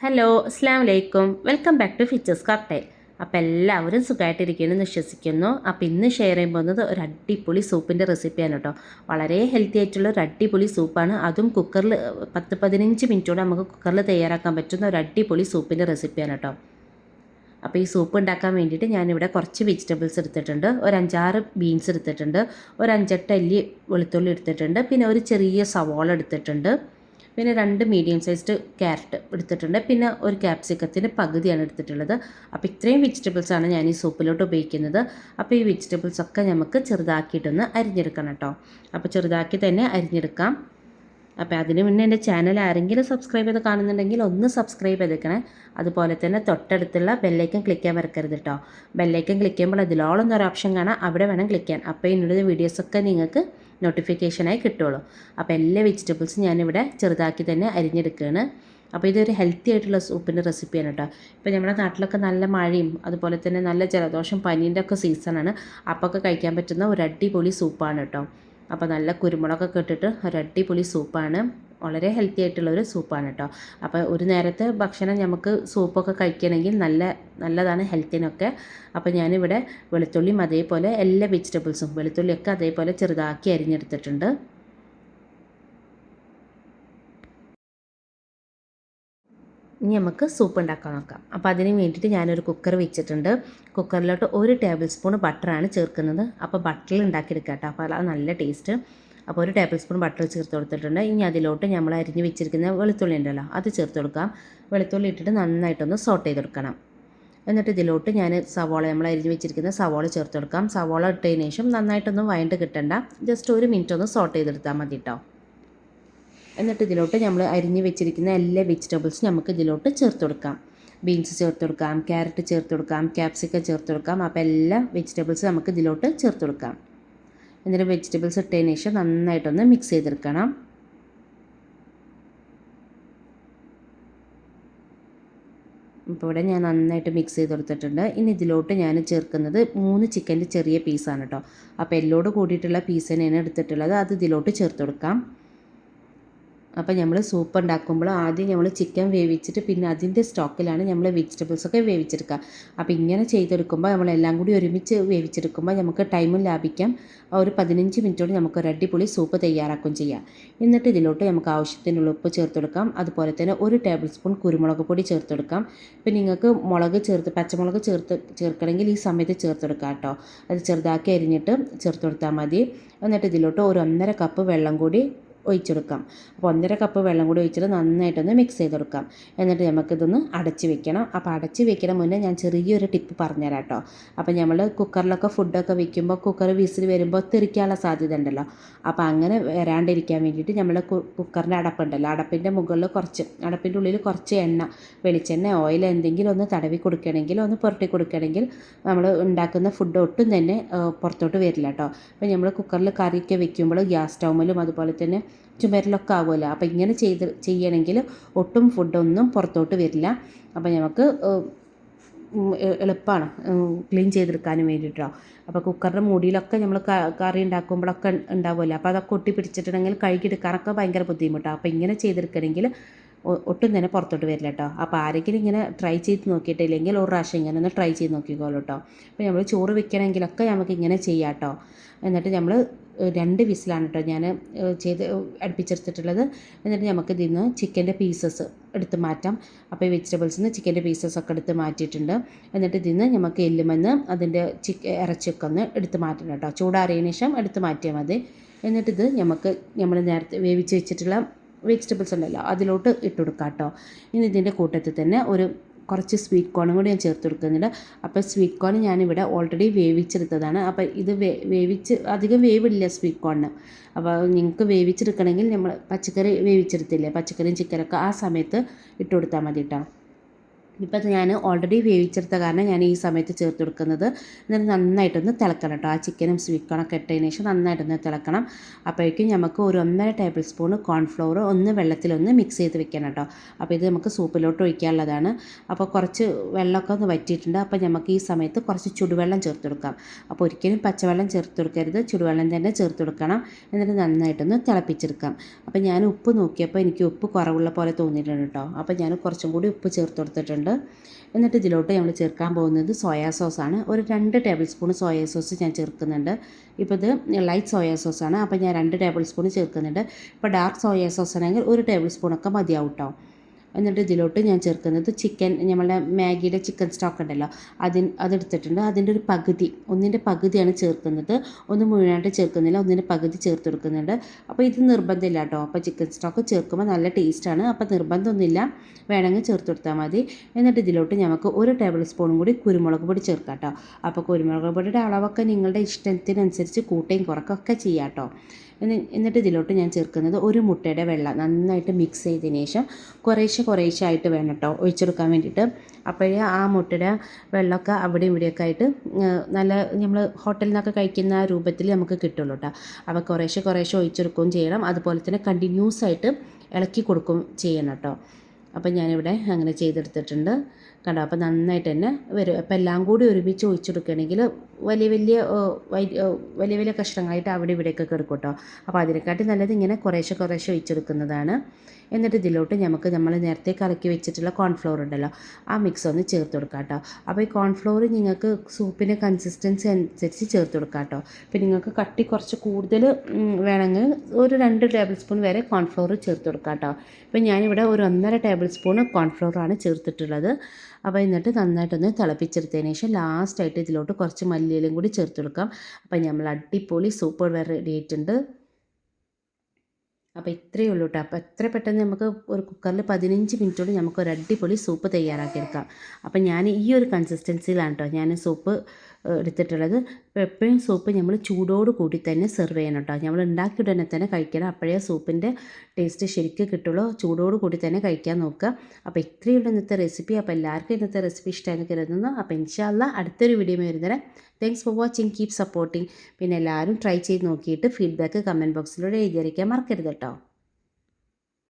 Hello അസ്സാം വലൈക്കും welcome back to ഫിച്ചേഴ്സ് കാർട്ടെ അപ്പോൾ എല്ലാവരും സുഖമായിട്ടിരിക്കുമെന്ന് വിശ്വസിക്കുന്നു. അപ്പോൾ ഇന്ന് ഷെയർ ചെയ്യാൻ പോകുന്നത് ഒരു അടിപൊളി സൂപ്പിന്റെ റെസിപ്പിയാണ് കേട്ടോ. വളരെ ഹെൽത്തി ആയിട്ടുള്ള ഒരു അടിപൊളി സൂപ്പാണ്. അതും കുക്കറിൽ പത്ത് പതിനഞ്ച് മിനിറ്റോടെ നമുക്ക് കുക്കറിൽ തയ്യാറാക്കാൻ പറ്റുന്ന ഒരു അടിപൊളി സൂപ്പിന്റെ റെസിപ്പിയാണ് കേട്ടോ. അപ്പോൾ ഈ സൂപ്പ് ഉണ്ടാക്കാൻ വേണ്ടിയിട്ട് ഞാനിവിടെ കുറച്ച് വെജിറ്റബിൾസ് എടുത്തിട്ടുണ്ട്. ഒരു അഞ്ചാറ് ബീൻസ് എടുത്തിട്ടുണ്ട്. ഒരു അഞ്ചെട്ട് അല്ലി വെളുത്തുള്ളി എടുത്തിട്ടുണ്ട്. പിന്നെ ഒരു ചെറിയ സവോള എടുത്തിട്ടുണ്ട്. പിന്നെ രണ്ട് മീഡിയം സൈസ്ഡ് ക്യാരറ്റ് എടുത്തിട്ടുണ്ട്. പിന്നെ ഒരു ക്യാപ്സിക്കത്തിന്റെ പകുതിയാണ് എടുത്തിട്ടുള്ളത്. അപ്പോൾ ഇത്രയും വെജിറ്റബിൾസാണ് ഞാൻ ഈ സൂപ്പിലോട്ട് ഉപയോഗിക്കുന്നത്. അപ്പോൾ ഈ വെജിറ്റബിൾസ് ഒക്കെ നമുക്ക് ചെറുതാക്കിയിട്ടൊന്ന് അരിഞ്ഞെടുക്കണം കേട്ടോ. അപ്പോൾ ചെറുതാക്കി തന്നെ അരിഞ്ഞെടുക്കാം. അപ്പോൾ അതിന് മുന്നേ എന്റെ ചാനൽ ആരെങ്കിലും സബ്സ്ക്രൈബ് ചെയ്ത് കാണുന്നുണ്ടെങ്കിൽ ഒന്ന് സബ്സ്ക്രൈബ് ചെയ്തേക്കണേ. അതുപോലെ തന്നെ തൊട്ടടുത്തുള്ള ബെല്ലൈക്കൻ ക്ലിക്ക് ചെയ്യാൻ മറക്കരുത് കേട്ടോ. ബെല്ലൈക്കൻ ക്ലിക്ക് ചെയ്യുമ്പോൾ അതിലോളം ഒരു ഓപ്ഷൻ കാണാം. അവിടെ വേണം ക്ലിക്ക് ചെയ്യാൻ. അപ്പോൾ ഇനിയുള്ള വീഡിയോസൊക്കെ നിങ്ങൾക്ക് നോട്ടിഫിക്കേഷനായി കിട്ടുള്ളൂ അപ്പോൾ എല്ലാ വെജിറ്റബിൾസും ഞാനിവിടെ ചെറുതാക്കി തന്നെ അരിഞ്ഞെടുക്കുകയാണ്. അപ്പോൾ ഇതൊരു ഹെൽത്തി ആയിട്ടുള്ള സൂപ്പിന്റെ റെസിപ്പിയാണ് കേട്ടോ. ഇപ്പോൾ നമ്മുടെ നാട്ടിലൊക്കെ നല്ല മഴയും അതുപോലെ തന്നെ നല്ല ജലദോഷം പനീന്റെ ഒക്കെ സീസണാണ് അപ്പോൾ ഒക്കെ കഴിക്കാൻ പറ്റുന്ന ഒരു അടിപൊളി സൂപ്പാണ് കേട്ടോ. അപ്പോൾ നല്ല കുരുമുളകൊക്കെ ഇട്ടിട്ട് ഒരു അടിപൊളി സൂപ്പാണ് വളരെ ഹെൽത്തി ആയിട്ടുള്ള ഒരു സൂപ്പാണ് കേട്ടോ അപ്പോൾ ഒരു നേരത്തെ ഭക്ഷണം നമുക്ക് സൂപ്പൊക്കെ കഴിക്കണമെങ്കിൽ നല്ല നല്ലതാണ് ഹെൽത്തിനൊക്കെ അപ്പോൾ ഞാനിവിടെ വെളുത്തുള്ളിയും അതേപോലെ എല്ലാ വെജിറ്റബിൾസും വെളുത്തുള്ളിയൊക്കെ അതേപോലെ ചെറുതാക്കി അരിഞ്ഞെടുത്തിട്ടുണ്ട്. ഇനി നമുക്ക് സൂപ്പ് ഉണ്ടാക്കാൻ നോക്കാം. അപ്പോൾ അതിന് വേണ്ടിയിട്ട് ഞാനൊരു കുക്കർ വെച്ചിട്ടുണ്ട്. കുക്കറിലോട്ട് ഒരു ടേബിൾ സ്പൂൺ ബട്ടറാണ് ചേർക്കുന്നത്. അപ്പോൾ ബട്ടറിൽ ഉണ്ടാക്കിയെടുക്കാം കേട്ടോ അപ്പോൾ അത് നല്ല ടേസ്റ്റ് അപ്പോൾ ഒരു ടേബിൾ സ്പൂൺ ബട്ടർ ചേർത്ത് കൊടുത്തിട്ടുണ്ട്. ഇനി അതിലോട്ട് നമ്മൾ അരിഞ്ഞ് വെച്ചിരിക്കുന്ന വെളുത്തുള്ളി ഉണ്ടല്ലോ അത് ചേർത്ത് കൊടുക്കാം വെളുത്തുള്ളി ഇട്ടിട്ട് നന്നായിട്ടൊന്ന് സോട്ട് ചെയ്തെടുക്കണം എന്നിട്ട് ഇതിലോട്ട് ഞാൻ സവാള നമ്മൾ അരിഞ്ഞ് വെച്ചിരിക്കുന്ന സവാള ചേർത്ത് കൊടുക്കാം. സവാള ഇട്ടതിന് ശേഷം നന്നായിട്ടൊന്ന് വഴണ്ട് കിട്ടണ്ട. ജസ്റ്റ് ഒരു മിനിറ്റ് ഒന്ന് സോട്ട് ചെയ്തെടുത്താൽ മതി കേട്ടോ എന്നിട്ട് ഇതിലോട്ട് നമ്മൾ അരിഞ്ഞ് വെച്ചിരിക്കുന്ന എല്ലാ വെജിറ്റബിൾസും നമുക്ക് ഇതിലോട്ട് ചേർത്ത് കൊടുക്കാം. ബീൻസ് ചേർത്ത് കൊടുക്കാം ക്യാരറ്റ് ചേർത്ത് കൊടുക്കാം ക്യാപ്സിക്കം ചേർത്ത് കൊടുക്കാം. അപ്പോൾ എല്ലാ വെജിറ്റബിൾസും നമുക്ക് ഇതിലോട്ട് ചേർത്ത് കൊടുക്കാം. എന്നിട്ട് വെജിറ്റബിൾസ് ഇട്ടതിന് ശേഷം നന്നായിട്ടൊന്ന് മിക്സ് ചെയ്തെടുക്കണം. ഇപ്പോൾ ഇവിടെ ഞാൻ നന്നായിട്ട് മിക്സ് ചെയ്ത് കൊടുത്തിട്ടുണ്ട്. ഇനി ഇതിലോട്ട് ഞാൻ ചേർക്കുന്നത് മൂന്ന് ചിക്കന്റെ ചെറിയ പീസാണ് കേട്ടോ അപ്പോൾ എല്ലോട് കൂടിയിട്ടുള്ള പീസ് തന്നെയാണ് എടുത്തിട്ടുള്ളത്. അത് ഇതിലോട്ട് ചേർത്ത് കൊടുക്കാം. അപ്പോൾ നമ്മൾ സൂപ്പ് ഉണ്ടാക്കുമ്പോൾ ആദ്യം നമ്മൾ ചിക്കൻ വേവിച്ചിട്ട് പിന്നെ അതിന്റെ സ്റ്റോക്കിലാണ് നമ്മൾ വെജിറ്റബിൾസൊക്കെ വേവിച്ചെടുക്കുക. അപ്പോൾ ഇങ്ങനെ ചെയ്തെടുക്കുമ്പോൾ നമ്മളെല്ലാം കൂടി ഒരുമിച്ച് വേവിച്ചെടുക്കുമ്പോൾ നമുക്ക് ടൈമും ലാഭിക്കാം. ഒരു പതിനഞ്ച് മിനിറ്റോട് നമുക്ക് ഒരു അടിപൊളി സൂപ്പ് തയ്യാറാക്കുകയും ചെയ്യാം. എന്നിട്ട് ഇതിലോട്ട് നമുക്ക് ആവശ്യത്തിനുള്ള ഉപ്പ് ചേർത്ത് കൊടുക്കാം. അതുപോലെ തന്നെ ഒരു ടേബിൾ സ്പൂൺ കുരുമുളക് പൊടി ചേർത്ത് കൊടുക്കാം. ഇപ്പം നിങ്ങൾക്ക് മുളക് ചേർത്ത് പച്ചമുളക് ചേർത്ത് ചേർക്കണമെങ്കിൽ ഈ സമയത്ത് ചേർത്ത് കൊടുക്കാം കേട്ടോ. അത് ചെറുതാക്കി അരിഞ്ഞിട്ട് ചേർത്ത് കൊടുത്താൽ മതി. എന്നിട്ട് ഇതിലോട്ട് ഒരു ഒന്നര കപ്പ് വെള്ളം കൂടി ഒഴിച്ചെടുക്കാം. അപ്പോൾ ഒന്നര കപ്പ് വെള്ളം കൂടി ഒഴിച്ചിട്ട് നന്നായിട്ടൊന്ന് മിക്സ് ചെയ്ത് കൊടുക്കാം എന്നിട്ട് നമുക്കിതൊന്ന് അടച്ച് വെക്കണം. അപ്പോൾ അടച്ച് വെക്കണ മുന്നേ ഞാൻ ചെറിയൊരു ടിപ്പ് പറഞ്ഞുതരാം കേട്ടോ. അപ്പോൾ നമ്മൾ കുക്കറിലൊക്കെ ഫുഡൊക്കെ വെക്കുമ്പോൾ കുക്കർ വിസിൽ വരുമ്പോൾ തെറിക്കാനുള്ള സാധ്യത ഉണ്ടല്ലോ. അപ്പോൾ അങ്ങനെ വരാണ്ടിരിക്കാൻ വേണ്ടിയിട്ട് നമ്മൾ കുക്കറിന്റെ അടപ്പുണ്ടല്ലോ അടപ്പിന്റെ മുകളിൽ കുറച്ച് അടപ്പിന്റെ ഉള്ളിൽ കുറച്ച് എണ്ണ വെളിച്ചെണ്ണ ഓയിൽ എന്തെങ്കിലും ഒന്ന് തടവി കൊടുക്കണമെങ്കിൽ ഒന്ന് പുരട്ടി കൊടുക്കണമെങ്കിൽ നമ്മൾ ഉണ്ടാക്കുന്ന ഫുഡ് ഒട്ടും തന്നെ പുറത്തോട്ട് വരില്ല കേട്ടോ. അപ്പോൾ നമ്മൾ കുക്കറിൽ കറിയൊക്കെ വെക്കുമ്പോൾ ഗ്യാസ് സ്റ്റൗമിലും അതുപോലെ തന്നെ ചുമരിലൊക്കെ ആവുമല്ലോ അപ്പോൾ ഇങ്ങനെ ചെയ്ത് ചെയ്യണമെങ്കിൽ ഒട്ടും ഫുഡൊന്നും പുറത്തോട്ട് വരില്ല. അപ്പോൾ നമുക്ക് എളുപ്പമാണ് ക്ലീൻ ചെയ്തെടുക്കാനും വേണ്ടിയിട്ടോ അപ്പോൾ കുക്കറിന്റെ മൂടിയിലൊക്കെ നമ്മൾ കറി ഉണ്ടാക്കുമ്പോഴൊക്കെ ഉണ്ടാവുമല്ലോ അപ്പോൾ അതൊക്കെ ഒട്ടി പിടിച്ചിട്ടുണ്ടെങ്കിൽ കഴുകിയെടുക്കാനൊക്കെ ഭയങ്കര ബുദ്ധിമുട്ടാണ് അപ്പോൾ ഇങ്ങനെ ചെയ്തെടുക്കണമെങ്കിൽ ഒട്ടും തന്നെ പുറത്തോട്ട് വരില്ല കേട്ടോ അപ്പോൾ ആരെങ്കിലും ഇങ്ങനെ ട്രൈ ചെയ്ത് നോക്കിയിട്ടില്ലെങ്കിൽ ഒരു പ്രാവശ്യം ഇങ്ങനെ ഒന്ന് ട്രൈ ചെയ്ത് നോക്കിക്കോളൂ കേട്ടോ അപ്പോൾ നമ്മൾ ചോറ് വെക്കണമെങ്കിലൊക്കെ നമുക്ക് ഇങ്ങനെ ചെയ്യാം കേട്ടോ എന്നിട്ട് നമ്മൾ രണ്ട് വിസിലാണ് കേട്ടോ ഞാൻ ചെയ്ത് അടുപ്പിച്ചെടുത്തിട്ടുള്ളത്. എന്നിട്ട് നമുക്ക് ഇതിൽ നിന്ന് ചിക്കന്റെ പീസസ് എടുത്ത് മാറ്റാം. അപ്പോൾ വെജിറ്റബിൾസിൽ നിന്ന് ചിക്കന്റെ പീസസ് ഒക്കെ എടുത്ത് മാറ്റിയിട്ടുണ്ട്. എന്നിട്ട് ഇതിൽ നിന്ന് നമുക്ക് എല്ലുമെന്ന് അതിന്റെ ചിക്ക ഇറച്ചിയൊക്കെ ഒന്ന് എടുത്ത് മാറ്റണം കേട്ടോ ചൂടാറിയതിന് ശേഷം എടുത്ത് മാറ്റിയാൽ മതി. എന്നിട്ടിത് നമുക്ക് നമ്മൾ നേരത്തെ വേവിച്ച് വെച്ചിട്ടുള്ള വെജിറ്റബിൾസ് ഉണ്ടല്ലോ അതിലോട്ട് ഇട്ട് കൊടുക്കാം കേട്ടോ ഇനി ഇതിന്റെ കൂട്ടത്തിൽ തന്നെ ഒരു കുറച്ച് സ്വീറ്റ് കോണും കൂടി ഞാൻ ചേർത്ത് കൊടുക്കുന്നുണ്ട്. അപ്പോൾ സ്വീറ്റ് കോൺ ഞാനിവിടെ ഓൾറെഡി വേവിച്ചെടുത്തതാണ്. അപ്പോൾ ഇത് വേവിച്ച് അധികം വേവില്ല സ്വീറ്റ് കോണിന് അപ്പോൾ നിങ്ങൾക്ക് വേവിച്ചെടുക്കണമെങ്കിൽ നമ്മൾ പച്ചക്കറി വേവിച്ചെടുത്തില്ലേ? പച്ചക്കറിയും ചിക്കനൊക്കെ ആ സമയത്ത് ഇട്ട് കൊടുത്താൽ മതി കേട്ടോ. ഇപ്പം ഞാൻ ഓൾറെഡി വേവിച്ചെടുത്ത കാരണം ഞാൻ ഈ സമയത്ത് ചേർത്ത് കൊടുക്കുന്നത് എന്നിട്ട് നന്നായിട്ടൊന്ന് തിളക്കണം കേട്ടോ. ആ ചിക്കനും സ്വീക്കണൊക്കെ ഇട്ടതിന് ശേഷം നന്നായിട്ടൊന്ന് തിളക്കണം. അപ്പോഴേക്കും നമുക്ക് ഒരു ഒന്നര ടേബിൾ സ്പൂൺ കോൺഫ്ലവർ ഒന്ന് വെള്ളത്തിലൊന്ന് മിക്സ് ചെയ്ത് വെക്കണം കേട്ടോ. അപ്പോൾ ഇത് നമുക്ക് സൂപ്പിലോട്ട് ഒഴിക്കാനുള്ളതാണ്. അപ്പോൾ കുറച്ച് വെള്ളമൊക്കെ ഒന്ന് വറ്റിയിട്ടുണ്ട്. അപ്പോൾ നമുക്ക് ഈ സമയത്ത് കുറച്ച് ചുടുവെള്ളം ചേർത്ത് കൊടുക്കാം. അപ്പോൾ ഒരിക്കലും പച്ചവെള്ളം ചേർത്ത് കൊടുക്കരുത്. ചുടുവെള്ളം തന്നെ ചേർത്ത് കൊടുക്കണം. എന്നിട്ട് നന്നായിട്ടൊന്ന് തിളപ്പിച്ചെടുക്കാം. അപ്പോൾ ഞാൻ ഉപ്പ് നോക്കിയപ്പോൾ എനിക്ക് ഉപ്പ് കുറവുള്ള പോലെ തോന്നിയിട്ടുണ്ട് കേട്ടോ. അപ്പോൾ ഞാൻ കുറച്ചും കൂടി ഉപ്പ് ചേർത്ത് കൊടുത്തിട്ടുണ്ട്. എന്നിട്ട് ഇതിലോട്ട് നമ്മൾ ചേർക്കാൻ പോകുന്നത് സോയാ സോസാണ്. ഒരു രണ്ട് ടേബിൾ സ്പൂൺ സോയാ സോസ് ഞാൻ ചേർക്കുന്നുണ്ട്. ഇപ്പോൾ ഇത് ലൈറ്റ് സോയാ സോസാണ്. അപ്പോൾ ഞാൻ രണ്ട് ടേബിൾ സ്പൂൺ ചേർക്കുന്നുണ്ട്. ഇപ്പോൾ ഡാർക്ക് സോയാ സോസ് ആണെങ്കിൽ ഒരു ടേബിൾ സ്പൂണൊക്കെ മതിയാവും കേട്ടോ എന്നിട്ട് ഇതിലോട്ട് ഞാൻ ചേർക്കുന്നത് ചിക്കൻ നമ്മളുടെ മാഗിയുടെ ചിക്കൻ സ്റ്റോക്ക് ഉണ്ടല്ലോ. അതിന് അതെടുത്തിട്ടുണ്ട്. അതിന്റെ ഒരു പകുതി ഒന്നിന്റെ പകുതിയാണ് ചേർക്കുന്നത്. ഒന്ന് മുഴുവനായിട്ട് ചേർക്കുന്നില്ല ഒന്നിന്റെ പകുതി ചേർത്ത് കൊടുക്കുന്നുണ്ട്. അപ്പോൾ ഇത് നിർബന്ധമില്ല കേട്ടോ. അപ്പോൾ ചിക്കൻ സ്റ്റോക്ക് ചേർക്കുമ്പോൾ നല്ല ടേസ്റ്റാണ് അപ്പോൾ നിർബന്ധമൊന്നുമില്ല. വേണമെങ്കിൽ ചേർത്ത് കൊടുത്താൽ മതി. എന്നിട്ട് ഇതിലോട്ട് നമുക്ക് ഒരു ടേബിൾ സ്പൂണും കൂടി കുരുമുളക് പൊടി ചേർക്കാം കേട്ടോ. അപ്പോൾ കുരുമുളക് പൊടിയുടെ അളവൊക്കെ നിങ്ങളുടെ ഇഷ്ടത്തിനനുസരിച്ച് കൂട്ടുകയും കുറക്കൊക്കെ ചെയ്യാം കേട്ടോ. എന്നിട്ട് ഇതിലോട്ട് ഞാൻ ചേർക്കുന്നത് ഒരു മുട്ടയുടെ വെള്ളം നന്നായിട്ട് മിക്സ് ചെയ്തതിന് ശേഷം കുറേശ്ശെ കുറേശ്ശെ ആയിട്ട് വേണം കേട്ടോ ഒഴിച്ചെടുക്കാൻ വേണ്ടിയിട്ട്. അപ്പോഴേ ആ മുട്ടയുടെ വെള്ളമൊക്കെ അവിടെയും ഇവിടെയൊക്കെ ആയിട്ട് നല്ല നമ്മൾ ഹോട്ടലിൽ നിന്നൊക്കെ കഴിക്കുന്ന രൂപത്തിൽ നമുക്ക് കിട്ടുള്ളൂ കേട്ടോ. അപ്പോൾ കുറേശ്ശെ കുറേശ്ശെ ഒഴിച്ചെടുക്കുകയും ചെയ്യണം. അതുപോലെ തന്നെ കണ്ടിന്യൂസ് ആയിട്ട് ഇളക്കി കൊടുക്കും ചെയ്യണം കേട്ടോ. അപ്പം ഞാനിവിടെ അങ്ങനെ ചെയ്തെടുത്തിട്ടുണ്ട്. കണ്ടോ? അപ്പോൾ നന്നായിട്ട് തന്നെ വരും. അപ്പോൾ എല്ലാം കൂടി ഒരുമിച്ച് ഒഴിച്ചെടുക്കുകയാണെങ്കിൽ വലിയ വലിയ വലിയ വലിയ കഷ്ണങ്ങളായിട്ട് അവിടെ ഇവിടെയൊക്കെ കിടക്കും കേട്ടോ അപ്പോൾ അതിനെക്കാട്ടി നല്ലത് ഇങ്ങനെ കുറേശ്ശെ കുറേശ്ശെ ഒഴിച്ചെടുക്കുന്നതാണ്. എന്നിട്ട് ഇതിലോട്ട് നമുക്ക് നമ്മൾ നേരത്തെ കലക്കി വെച്ചിട്ടുള്ള കോൺഫ്ലോർ ഉണ്ടല്ലോ ആ മിക്സ് ഒന്ന് ചേർത്ത് കൊടുക്കാം കേട്ടോ. അപ്പോൾ ഈ കോൺഫ്ലോർ നിങ്ങൾക്ക് സൂപ്പിന്റെ കൺസിസ്റ്റൻസി അനുസരിച്ച് ചേർത്ത് കൊടുക്കാം കേട്ടോ. അപ്പോൾ നിങ്ങൾക്ക് കട്ടി കുറച്ച് കൂടുതൽ വേണമെങ്കിൽ ഒരു രണ്ട് ടേബിൾ സ്പൂൺ വരെ കോൺഫ്ലോർ ചേർത്ത് കൊടുക്കാം കേട്ടോ. ഇപ്പോൾ ഞാനിവിടെ ഒരു ഒന്നര ടേബിൾ സ്പൂൺ കോൺഫ്ലോറാണ് ചേർത്തിട്ടുള്ളത്. അപ്പോൾ എന്നിട്ട് നന്നായിട്ടൊന്ന് തിളപ്പിച്ചെടുത്തതിന് ശേഷം ലാസ്റ്റായിട്ട് ഇതിലോട്ട് കുറച്ച് മല്ലിയിലും കൂടി ചേർത്ത് കൊടുക്കാം. അപ്പം നമ്മൾ അടിപൊളി സൂപ്പർ വെറൈറ്റി ആയിട്ടുണ്ട് അപ്പോൾ ഇത്രയേ ഉള്ളൂ കേട്ടോ അപ്പോൾ എത്ര പെട്ടെന്ന് നമുക്ക് ഒരു കുക്കറിൽ പതിനഞ്ച് മിനിറ്റോട് നമുക്ക് ഒരു അടിപൊളി സൂപ്പ് തയ്യാറാക്കിയെടുക്കാം. അപ്പോൾ ഞാൻ ഈ ഒരു കൺസിസ്റ്റൻസിയിലാണ് കേട്ടോ ഞാൻ സൂപ്പ് എടുത്തിട്ടുള്ളത്. അപ്പോൾ എപ്പോഴും സൂപ്പ് നമ്മൾ ചൂടോട് കൂടി തന്നെ സെർവ് ചെയ്യണം കേട്ടോ നമ്മൾ ഉണ്ടാക്കി ഉടനെ തന്നെ കഴിക്കണം. അപ്പോഴേ സൂപ്പിന്റെ ടേസ്റ്റ് ശരിക്കും കിട്ടുള്ളൂ. ചൂടോട് കൂടി തന്നെ കഴിക്കാൻ നോക്കുക. അപ്പോൾ ഇത്രയുള്ള ഇന്നത്തെ റെസിപ്പി അപ്പോൾ എല്ലാവർക്കും ഇന്നത്തെ റെസിപ്പി ഇഷ്ടമായി കരുതുന്നു. അപ്പോൾ ഇൻഷാല്ല അടുത്തൊരു video വരുന്നേരം thanks for watching keep supporting പിന്നെ എല്ലാവരും ട്രൈ ചെയ്ത് നോക്കിയിട്ട് ഫീഡ്ബാക്ക് കമന്റ് ബോക്സിലൂടെ എഴുതിയിരിക്കാൻ മറക്കരുത് കേട്ടോ.